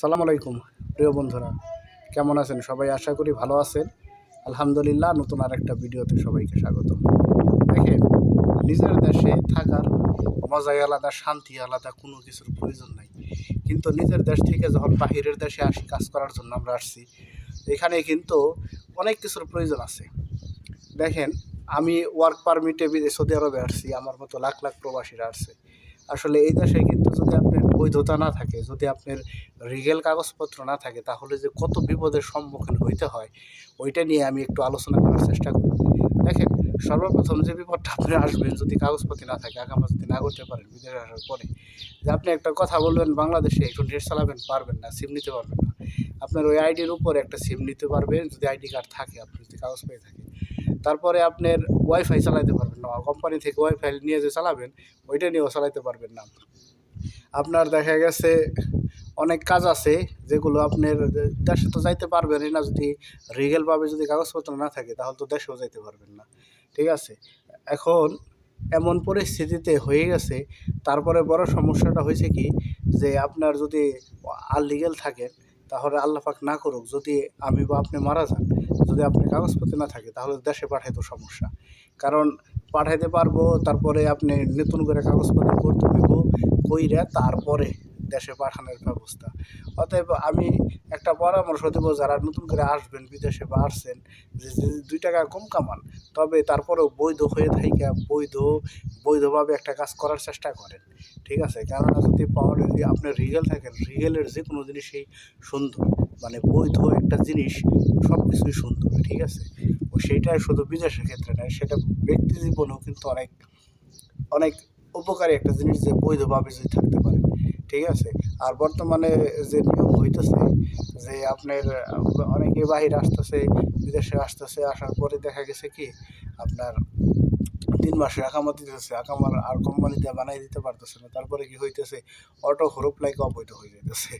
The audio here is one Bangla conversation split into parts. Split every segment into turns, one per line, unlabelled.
সালাম আলাইকুম, প্রিয় বন্ধুরা। কেমন আছেন? সবাই আশা করি ভালো আছেন। আলহামদুলিল্লাহ, নতুন আর একটা ভিডিওতে সবাইকে স্বাগত দেখেন, নিজের দেশে থাকার মজাই আলাদা, শান্তি আলাদা, কোনো কিছুর প্রয়োজন নাই। কিন্তু নিজের দেশ থেকে যখন বাহিরের দেশে আসি, কাজ করার জন্য আমরা আসছি, এখানে কিন্তু অনেক কিছুর প্রয়োজন আছে। দেখেন, আমি ওয়ার্ক পারমিটে সৌদি আরবে আসছি, আমার মতো লাখ লাখ প্রবাসীরা আসছে। আসলে এই দেশে কিন্তু যদি আপনার বৈধতা না থাকে, যদি আপনার রিগেল কাগজপত্র না থাকে, তাহলে যে কত বিপদের সম্মুখীন হইতে হয়, ওইটা নিয়ে আমি একটু আলোচনা করার চেষ্টা করব। দেখেন, সর্বপ্রথম যে বিপদটা আপনি আসবেন, যদি কাগজপত্র না থাকে, আগামা যদি না করতে পারেন, বিদেশে আসার পরে, যে আপনি একটা কথা বলবেন, বাংলাদেশে একটু নেট চালাবেন, পারবেন না সিম নিতে পারবেন না। আপনার ওই আইডির উপরে একটা সিম নিতে পারবেন, যদি আইডি কার্ড থাকে আপনি যদি কাগজ পেয়ে থাকে। তারপরে আপনার ওয়াইফাই চালাতে পারবেন না, কোম্পানি থেকে ওয়াইফাই নিয়ে যে চালাবেন, ওইটা নিয়েও চালাতে পারবেন না আপনার দেখা গেছে অনেক কাজ আছে যেগুলো আপনার দেশে তো যাইতে পারবেনই না, যদি রিগেলভাবে যদি কাগজপত্র না থাকে, তাহলে তো দেশেও যাইতে পারবেন না। ঠিক আছে? এখন এমন পরিস্থিতিতে হয়ে গেছে, তারপরে বড় সমস্যাটা হয়েছে কি, যে আপনার যদি আনলিগেল থাকেন, তাহলে আল্লাহ পাক না করুক, যদি আমি বা আপনি মারা যান, যদি আপনি কাগজপত্র না থাকে, তাহলে দেশে পাঠাইতো সমস্যা। কারণ পাঠাইতে পারব, তারপরে আপনি নতুন করে কাগজপত্র করতে হইব কইরা তারপরে দেশে পাঠানোর ব্যবস্থা। অতএব আমি একটা পরামর্শ দেবো, যারা নতুন করে আসবেন, বিদেশে বা আসছেন, যে দুই টাকা কম কামান, তবে তারপরেও বৈধ হয়ে থাইকা, বৈধ, বৈধভাবে একটা কাজ করার চেষ্টা করেন। ঠিক আছে? কেননা যদি পাওয়ার যদি আপনি রিগেল থাকেন রিগেলের যে কোনো জিনিসই সুন্দর। মানে বৈধ একটা জিনিস সব কিছুই সুন্দর, ঠিক আছে? ও সেইটা শুধু বিদেশের ক্ষেত্রে নয়, সেটা ব্যক্তি জীবনেও কিন্তু অনেক অনেক উপকারী একটা জিনিস যে বৈধভাবে যদি থাকতে পারে, ঠিক আছে? আর বর্তমানে যে নিয়ম হইতেছে যে আপনার, অনেকে বাহিরে আসতেছে, বিদেশে আসতেছে, আসার পরে দেখা গেছে কি, আপনার তিন মাসে আকামা দিতেছে আকামার আর কোম্পানিতে বানাই দিতে পারতেছে না। তারপরে কি হইতেছে, অটো হরুপ লাইক অবৈধ হয়ে যাইতেছে।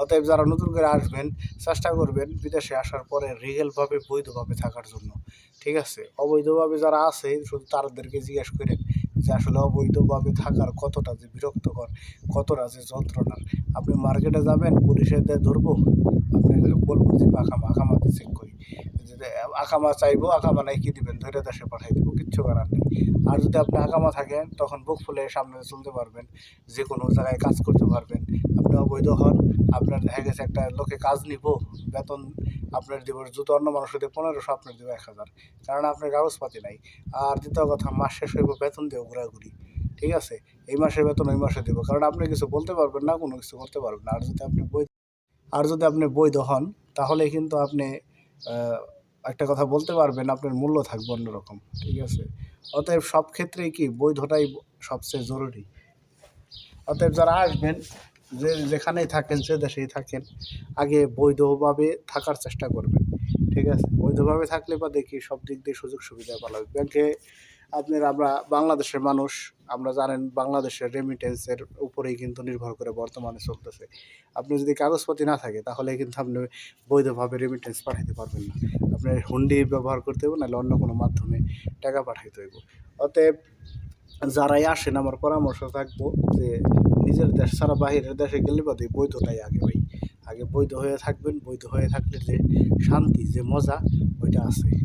অতএব যারা নতুন করে আসবেন, চেষ্টা করবেন বিদেশে আসার পরে রিগেলভাবে বৈধভাবে থাকার জন্য, ঠিক আছে? অবৈধভাবে যারা আছে, শুধু তাদেরকে জিজ্ঞেস করেন যে আসলে অবৈধভাবে থাকার কতটা যে বিরক্তকর, কতটা যে যন্ত্রণার। আপনি মার্কেটে যাবেন, পুলিশের দিয়ে ধরবো আপনি বলব যে আকামা আকামাতে চেক করি। যদি আকামা চাইব আকামা নাই, কি দিবেন? ধরে দেশে পাঠাই দেবো, কিচ্ছু করার নেই। আর যদি আপনি আকামা থাকেন, তখন বুক ফুলে সামনে চলতে পারবেন, যে কোনো জায়গায় কাজ করতে পারবেন। আপনি অবৈধ হন। আপনার দেখা গেছে একটা লোকে কাজ নিব, বেতন আপনার দিব, জুতো অন্য মানুষের দিয়ে পনেরোশো, আপনার দেবো এক হাজার। কারণ আপনার কাগজপাতি নাই। আর দ্বিতীয় কথা, মাস শেষ হইব, বেতন দেবো ঘোরাঘুরি। ঠিক আছে? এই মাসের বেতন ওই মাসে দেবো। কারণ আপনি কিছু বলতে পারবেন না, কোনো কিছু করতে পারবেন আর যদি আপনি বই আর যদি আপনি বৈধ হন, তাহলে কিন্তু আপনি একটা কথা বলতে পারবেন, আপনার মূল্য থাকবে অন্যরকম ঠিক আছে? অতএব সব ক্ষেত্রেই কি বৈধটাই সবচেয়ে জরুরি? অতএব যারা আসবেন যে যেখানেই থাকেন যে দেশেই থাকেন। আগে বৈধভাবে থাকার চেষ্টা করবেন, ঠিক আছে? বৈধভাবে থাকলে বা দেখি সব দিক দিয়ে সুযোগ সুবিধা ভালো হবে ব্যাংকে আপনার আমরা বাংলাদেশের মানুষ, আমরা জানেন বাংলাদেশের রেমিটেন্সের উপরেই কিন্তু নির্ভর করে বর্তমানে চলতেছে। আপনি যদি কাগজপাতি না থাকে, তাহলে কিন্তু আপনি বৈধভাবে রেমিটেন্স পাঠাইতে পারবেন না। আপনার হুন্ডি ব্যবহার করতে হবে নাহলে অন্য কোনো মাধ্যমে টাকা পাঠাইতে হইব। অতএব যারাই আসেন, আমার পরামর্শ থাকব যে নিজের দেশ ছাড়া বাহিরের দেশে গেলে বাদে বৈধটাই আগে ভাই। আগে বৈধ হয়ে থাকবেন, বৈধ হয়ে থাকলে যে শান্তি, যে মজা, ওইটা আছে।